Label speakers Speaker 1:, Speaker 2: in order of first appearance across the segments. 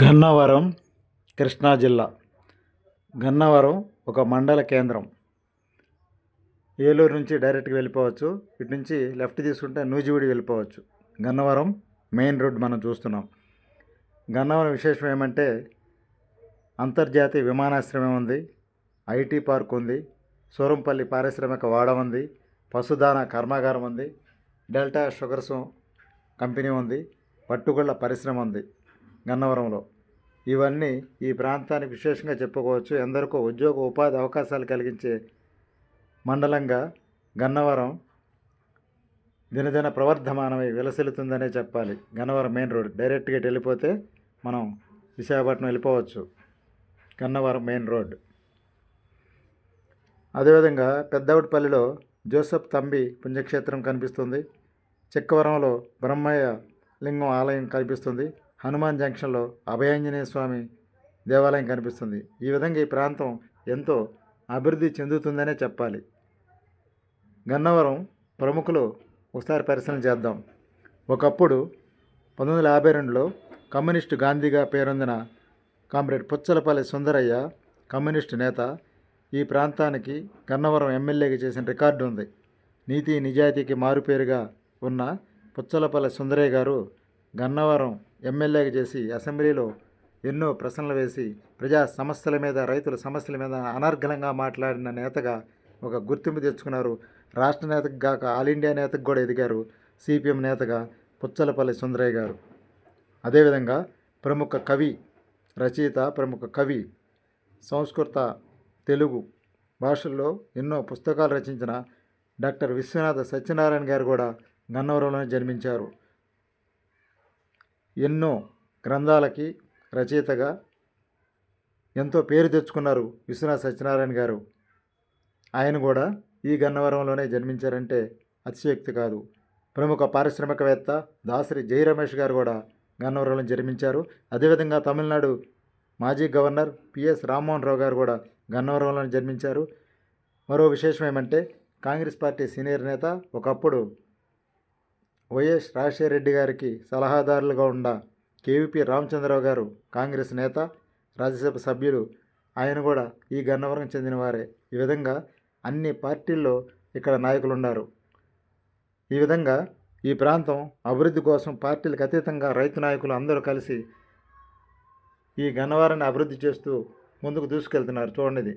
Speaker 1: గన్నవరం కృష్ణా జిల్లా. గన్నవరం ఒక మండల కేంద్రం. ఏలూరు నుంచి డైరెక్ట్గా వెళ్ళిపోవచ్చు. ఇటు నుంచి లెఫ్ట్ తీసుకుంటే నూజివీడి వెళ్ళిపోవచ్చు. గన్నవరం మెయిన్ రోడ్ మనం చూస్తున్నాం. గన్నవరం విశేషం ఏమంటే అంతర్జాతీయ విమానాశ్రయం ఉంది. ఐటీ పార్క్ ఉంది. సూరంపల్లి పారిశ్రామిక వాడ ఉంది. పశుదాన కర్మాగారం ఉంది. డెల్టా షుగర్స్ కంపెనీ ఉంది. పట్టుగుళ్ళ పరిశ్రమ ఉంది. గన్నవరంలో. ఇవన్నీ ఈ ప్రాంతానికి విశేషంగా చెప్పుకోవచ్చు. ఎందరికో ఉద్యోగ ఉపాధి అవకాశాలు కలిగించే మండలంగా గన్నవరం దినదిన ప్రవర్ధమానమై విలసిల్లుతుందనే చెప్పాలి. Gannavaram main road. డైరెక్ట్గా వెళ్ళిపోతే మనం విశాఖపట్నం వెళ్ళిపోవచ్చు. Gannavaram main road. అదేవిధంగా పెద్దవుడిపల్లిలో జోసఫ్ తంబి పుణ్యక్షేత్రం కనిపిస్తుంది. చిక్కవరంలో బ్రహ్మయ్య లింగం ఆలయం కనిపిస్తుంది. హనుమాన్ జంక్షన్లో అభయాంజనేయ స్వామి దేవాలయం కనిపిస్తుంది. ఈ విధంగా ఈ ప్రాంతం ఎంతో అభివృద్ధి చెందుతుందనే చెప్పాలి. గన్నవరం ప్రముఖులు ఒకసారి పరిశీలన చేద్దాం. ఒకప్పుడు పంతొమ్మిది వందల యాభై రెండులో కమ్యూనిస్టు గాంధీగా పేరొందిన కామ్రేడ్ పుచ్చలపల్లి సుందరయ్య కమ్యూనిస్టు నేత ఈ ప్రాంతానికి గన్నవరం ఎమ్మెల్యేగా చేసిన రికార్డు ఉంది. నీతి నిజాయితీకి మారుపేరుగా ఉన్న పుచ్చలపల్లి సుందరయ్య గారు గన్నవరం ఎమ్మెల్యేగా చేసి అసెంబ్లీలో ఎన్నో ప్రశ్నలు వేసి ప్రజా సమస్యల మీద రైతుల సమస్యల మీద అనర్గళంగా మాట్లాడిన నేతగా ఒక గుర్తింపు తెచ్చుకున్నారు. రాష్ట్ర నేతకు గాక ఆల్ ఇండియా నేతకు కూడా ఎదిగారు సిపిఎం నేతగా పుచ్చలపల్లి సుందరయ్య గారు. అదేవిధంగా ప్రముఖ కవి రచయిత ప్రముఖ కవి సంస్కృత తెలుగు భాషల్లో ఎన్నో పుస్తకాలు రచించిన డాక్టర్ విశ్వనాథ సత్యనారాయణ గారు కూడా గన్నవరంలోనే జన్మించారు. ఎన్నో గ్రంథాలకి రచయితగా ఎంతో పేరు తెచ్చుకున్నారు విశ్వనాథ్ సత్యనారాయణ గారు. ఆయన కూడా ఈ గన్నవరంలోనే జన్మించారంటే అతిశయోక్తి కాదు. ప్రముఖ పారిశ్రామికవేత్త దాసరి జై రమేష్ గారు కూడా గన్నవరంలో జన్మించారు. అదేవిధంగా తమిళనాడు మాజీ గవర్నర్ పిఎస్ రామ్మోహన్ రావు గారు కూడా గన్నవరంలో జన్మించారు. మరో విశేషం ఏమంటే కాంగ్రెస్ పార్టీ సీనియర్ నేత ఒకప్పుడు వైఎస్ రాజశేఖరరెడ్డి గారికి సలహాదారులుగా ఉన్న కేవీపీ రామచంద్రరావు గారు కాంగ్రెస్ నేత రాజ్యసభ సభ్యులు ఆయన కూడా ఈ గన్నవరం చెందినవారే. ఈ విధంగా అన్ని పార్టీల్లో ఇక్కడ నాయకులు ఉన్నారు ఈ విధంగా ఈ ప్రాంతం అభివృద్ధి కోసం పార్టీలకు అతీతంగా రైతు నాయకులు అందరూ కలిసి ఈ గన్నవరాన్ని అభివృద్ధి చేస్తూ ముందుకు దూసుకెళ్తున్నారు. చూడండి ఇది.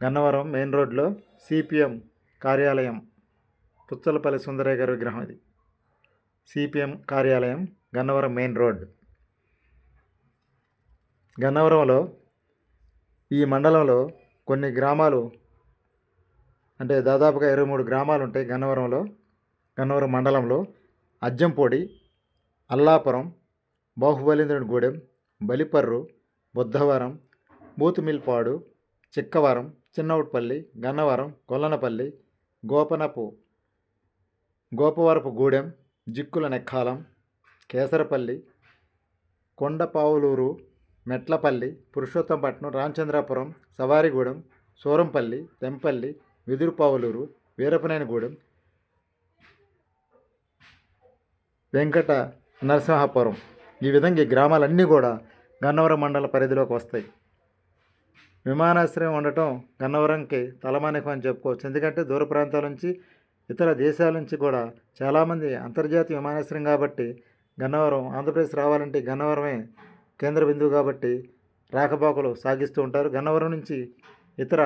Speaker 1: గన్నవరం మెయిన్ రోడ్లో సిపిఎం కార్యాలయం. పుచ్చలపల్లి సుందరయ్య గారి విగ్రహం ఇది. సిపిఎం కార్యాలయం గన్నవరం మెయిన్ రోడ్. గన్నవరంలో ఈ మండలంలో కొన్ని గ్రామాలు అంటే దాదాపుగా ఇరవై మూడు గ్రామాలు ఉంటాయి గన్నవరంలో. గన్నవరం మండలంలో అజ్జంపొడి అల్లాపురం బాహుబలీంద్రుని గూడెం బలిపర్రు బుద్ధవరం బూతుమిల్పాడు చిక్కవరం చిన్నవుట్పల్లి గన్నవరం కొల్లనపల్లి గోపనపు గోపవరపు గూడెం జిక్కుల నెక్కాలం కేసరపల్లి కొండపావులూరు మెట్లపల్లి పురుషోత్తంపట్నం రామచంద్రాపురం సవారిగూడెం సూరంపల్లి తెంపల్లి వెదురుపావులూరు వీరపనేనిగూడెం వెంకట నరసింహాపురం. ఈ విధంగా ఈ గ్రామాలన్నీ కూడా గన్నవరం మండల పరిధిలోకి వస్తాయి. విమానాశ్రయం ఉండటం గన్నవరంకి తలమానికం అని చెప్పుకోవచ్చు. ఎందుకంటే దూర ప్రాంతాల నుంచి ఇతర దేశాల నుంచి కూడా చాలామంది అంతర్జాతీయ విమానాశ్రయం కాబట్టి గన్నవరం ఆంధ్రప్రదేశ్ రావాలంటే గన్నవరమే కేంద్ర బిందువు కాబట్టి రాకపోకలు సాగిస్తూ ఉంటారు. గన్నవరం నుంచి ఇతర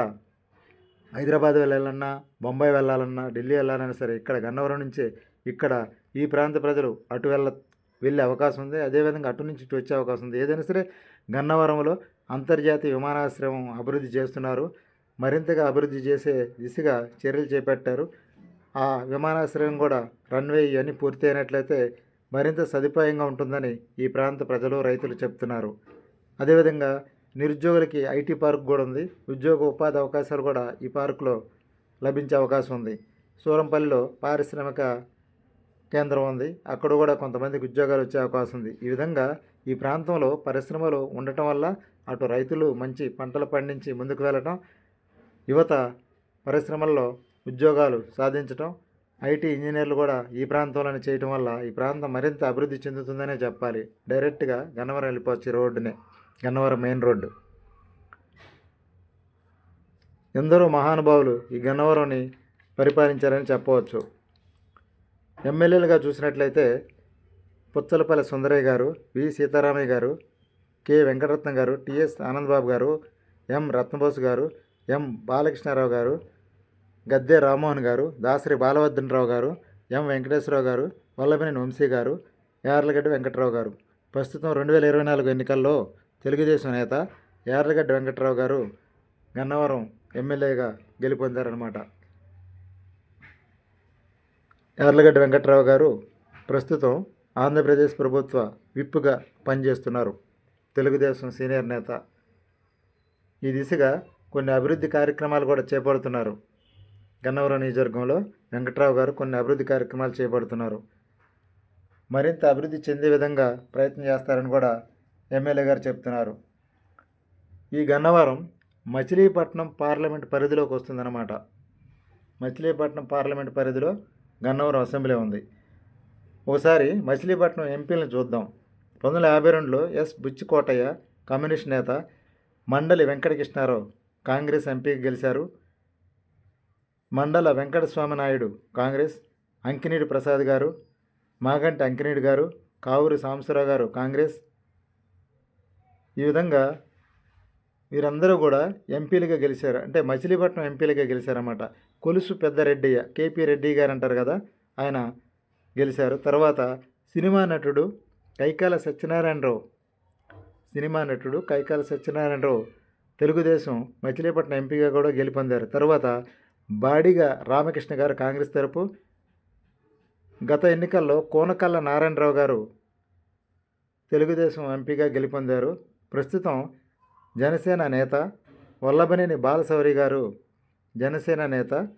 Speaker 1: హైదరాబాద్ వెళ్ళాలన్నా బొంబాయి వెళ్ళాలన్నా ఢిల్లీ వెళ్ళాలన్నా సరే ఇక్కడ గన్నవరం నుంచే ఇక్కడ ఈ ప్రాంత ప్రజలు అటు వెళ్ళ వెళ్ళే అవకాశం ఉంది. అదేవిధంగా అటు నుంచి ఇటు వచ్చే అవకాశం ఉంది. ఏదైనా సరే గన్నవరంలో అంతర్జాతీయ విమానాశ్రయం అభివృద్ధి చేస్తున్నారు. మరింతగా అభివృద్ధి చేసే దిశగా చర్యలు చేపట్టారు. ఆ విమానాశ్రయం కూడా రన్వే ఇవన్నీ పూర్తి అయినట్లయితే మరింత సదుపాయంగా ఉంటుందని ఈ ప్రాంత ప్రజలు రైతులు చెప్తున్నారు. అదేవిధంగా నిరుద్యోగులకి ఐటీ పార్క్ కూడా ఉంది. ఉద్యోగ ఉపాధి అవకాశాలు కూడా ఈ పార్కులో లభించే అవకాశం ఉంది. సూరంపల్లిలో పారిశ్రామిక కేంద్రం ఉంది. అక్కడ కూడా కొంతమందికి ఉద్యోగాలు వచ్చే అవకాశం ఉంది. ఈ విధంగా ఈ ప్రాంతంలో పరిశ్రమలు ఉండటం వల్ల అటు రైతులు మంచి పంటలు పండించి ముందుకు వెళ్ళటం యువత పరిశ్రమల్లో ఉద్యోగాలు సాధించటం ఐటీ ఇంజనీర్లు కూడా ఈ ప్రాంతంలోనే చేయటం వల్ల ఈ ప్రాంతం మరింత అభివృద్ధి చెందుతుందనే చెప్పాలి. డైరెక్ట్గా గన్నవరం వెళ్ళిపోవచ్చు ఈ రోడ్డునే. Gannavaram main road. ఎందరో మహానుభావులు ఈ గన్నవరంని పరిపాలించారని చెప్పవచ్చు. ఎమ్మెల్యేలుగా చూసినట్లయితే పుచ్చలపల్లి సుందరయ్య గారు వి. సీతారామయ్య గారు కె. వెంకటరత్నం గారు టిఎస్ ఆనందబాబు గారు ఎం. రత్నబోస్ గారు ఎం. బాలకృష్ణారావు గారు గద్దె రామ్మోహన్ గారు దాసరి బాలవర్ధనరావు గారు ఎం వెంకటేశ్వరరావు గారు వల్లభనేని వంశీ గారు యార్లగడ్డ వెంకట్రావు గారు. ప్రస్తుతం రెండు వేల ఇరవై నాలుగు ఎన్నికల్లో తెలుగుదేశం నేత యార్లగడ్డ వెంకట్రావు గారు గన్నవరం ఎమ్మెల్యేగా గెలుపొందారనమాట యార్లగడ్డ వెంకట్రావు గారు ప్రస్తుతం ఆంధ్రప్రదేశ్ ప్రభుత్వ విప్పుగా పనిచేస్తున్నారు. తెలుగుదేశం సీనియర్ నేత. ఈ దిశగా కొన్ని అభివృద్ధి కార్యక్రమాలు కూడా చేపడుతున్నారు. గన్నవరం నియోజకవర్గంలో వెంకట్రావు గారు కొన్ని అభివృద్ధి కార్యక్రమాలు చేపడుతున్నారు. మరింత అభివృద్ధి చెందే విధంగా ప్రయత్నం చేస్తారని కూడా ఎమ్మెల్యే గారు చెప్తున్నారు. ఈ గన్నవరం మచిలీపట్నం పార్లమెంట్ పరిధిలోకి వస్తుందన్నమాట. మచిలీపట్నం పార్లమెంట్ పరిధిలో గన్నవరం అసెంబ్లీ ఉంది. ఒకసారి మచిలీపట్నం ఎంపీలను చూద్దాం. పంతొమ్మిది వందల యాభై రెండులో ఎస్ బుచ్చికోటయ్య కమ్యూనిస్ట్ నేత మండలి వెంకటకృష్ణారావు కాంగ్రెస్ ఎంపీకి గెలిచారు. మండల వెంకటస్వామి నాయుడు కాంగ్రెస్ అంకినేడు ప్రసాద్ గారు మాగంటి అంకినేడు గారు కావూరి సాంబశివరావు గారు కాంగ్రెస్. ఈ విధంగా వీరందరూ కూడా ఎంపీలుగా గెలిచారు. అంటే మచిలీపట్నం ఎంపీలుగా గెలిచారన్నమాట. కొలుసు పెద్ద రెడ్డియ్య కేపీ రెడ్డి గారు అంటారు కదా ఆయన గెలిచారు. తర్వాత సినిమా నటుడు కైకాల సత్యనారాయణరావు సినిమా నటుడు కైకాల సత్యనారాయణరావు తెలుగుదేశం మచిలీపట్నం ఎంపీగా కూడా గెలుపొందారు. తర్వాత బాడిగ రామకృష్ణ గారు కాంగ్రెస్ తరపు గత ఎన్నికల్లో కోనకల్ల నారాయణరావు గారు తెలుగుదేశం ఎంపీగా గెలుపొందారు. ప్రస్తుతం జనసేన నేత వల్లభనేని బాలశౌరి గారు జనసేన నేత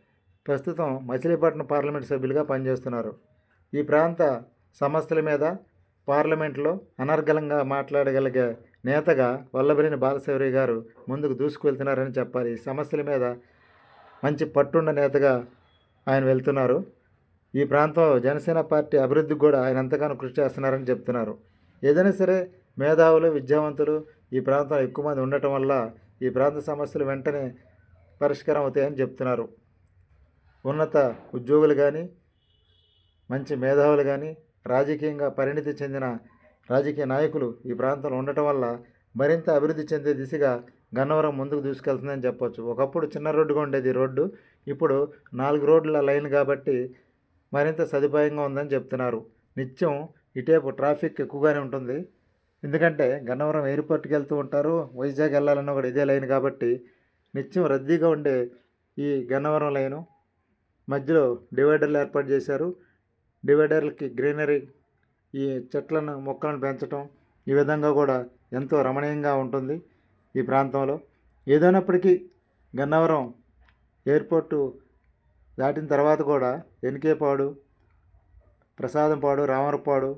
Speaker 1: ప్రస్తుతం మచిలీపట్నం పార్లమెంట్ సభ్యులుగా పనిచేస్తున్నారు. ఈ ప్రాంత సమస్యల మీద పార్లమెంట్లో అనర్గళంగా మాట్లాడగలిగే నేతగా వల్లభనేని బాలశౌరి గారు ముందుకు దూసుకువెళ్తున్నారని చెప్పాలి. సమస్యల మీద మంచి పట్టున్న నేతగా ఆయన వెళ్తున్నారు. ఈ ప్రాంతం జనసేన పార్టీ అభివృద్ధికి కూడా ఆయన ఎంతగానో కృషి చేస్తున్నారని చెప్తున్నారు. ఏదైనా సరే మేధావులు విద్యావంతులు ఈ ప్రాంతంలో ఎక్కువ మంది ఉండటం వల్ల ఈ ప్రాంత సమస్యలు వెంటనే పరిష్కారం అవుతాయని చెప్తున్నారు. ఉన్నత ఉద్యోగులు కానీ మంచి మేధావులు కానీ రాజకీయంగా పరిణితి చెందిన రాజకీయ నాయకులు ఈ ప్రాంతంలో ఉండటం వల్ల మరింత అభివృద్ధి చెందే దిశగా గన్నవరం ముందుకు తీసుకెళ్తుందని చెప్పొచ్చు. ఒకప్పుడు చిన్న రోడ్డుగా ఉండేది రోడ్డు. ఇప్పుడు నాలుగు రోడ్ల లైన్ కాబట్టి మరింత సదుపాయంగా ఉందని చెప్తున్నారు. నిత్యం ఇటేపు ట్రాఫిక్ ఎక్కువగానే ఉంటుంది. ఎందుకంటే గన్నవరం ఎయిర్పోర్ట్కి వెళ్తూ ఉంటారు. వైజాగ్ వెళ్ళాలన్న కూడా ఇదే లైన్ కాబట్టి నిత్యం రద్దీగా ఉండే ఈ గన్నవరం లైను మధ్యలో డివైడర్లు ఏర్పాటు చేశారు. డివైడర్లకి గ్రీనరీ ఈ చెట్లను మొక్కలను పెంచడం ఈ విధంగా కూడా ఎంతో రమణీయంగా ఉంటుంది. ఈ ప్రాంతంలో ఏదైనప్పటికీ గన్నవరం ఎయిర్పోర్టు దాటిన తర్వాత కూడా ఎన్కేపాడు ప్రసాదంపాడు రామరపాడు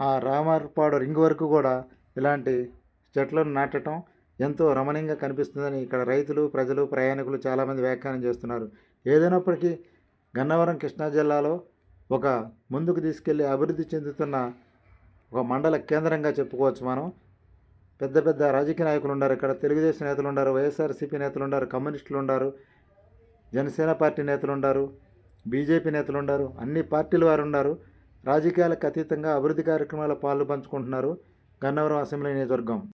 Speaker 1: ఆ రామరపాడు రింగ్ వరకు కూడా ఇలాంటి చెట్లను నాటడం ఎంతో రమణీయంగా కనిపిస్తుందని ఇక్కడ రైతులు ప్రజలు ప్రయాణికులు చాలామంది వ్యాఖ్యానం చేస్తున్నారు. ఏదైనప్పటికీ గన్నవరం కృష్ణా జిల్లాలో ఒక ముందుకు తీసుకెళ్ళి అభివృద్ధి చెందుతున్న ఒక మండల కేంద్రంగా చెప్పుకోవచ్చు మనం. పెద్ద పెద్ద రాజకీయ నాయకులు ఉన్నారు ఇక్కడ. తెలుగుదేశం నేతలు ఉన్నారు వైఎస్ఆర్సీపీ నేతలు ఉన్నారు కమ్యూనిస్టులు ఉన్నారు జనసేన పార్టీ నేతలు ఉన్నారు బీజేపీ నేతలు ఉన్నారు అన్ని పార్టీల వారు ఉన్నారు. రాజకీయాలకు అతీతంగా అభివృద్ధి కార్యక్రమాల పాలు పంచుకుంటున్నారు గన్నవరం అసెంబ్లీ నియోజకవర్గం.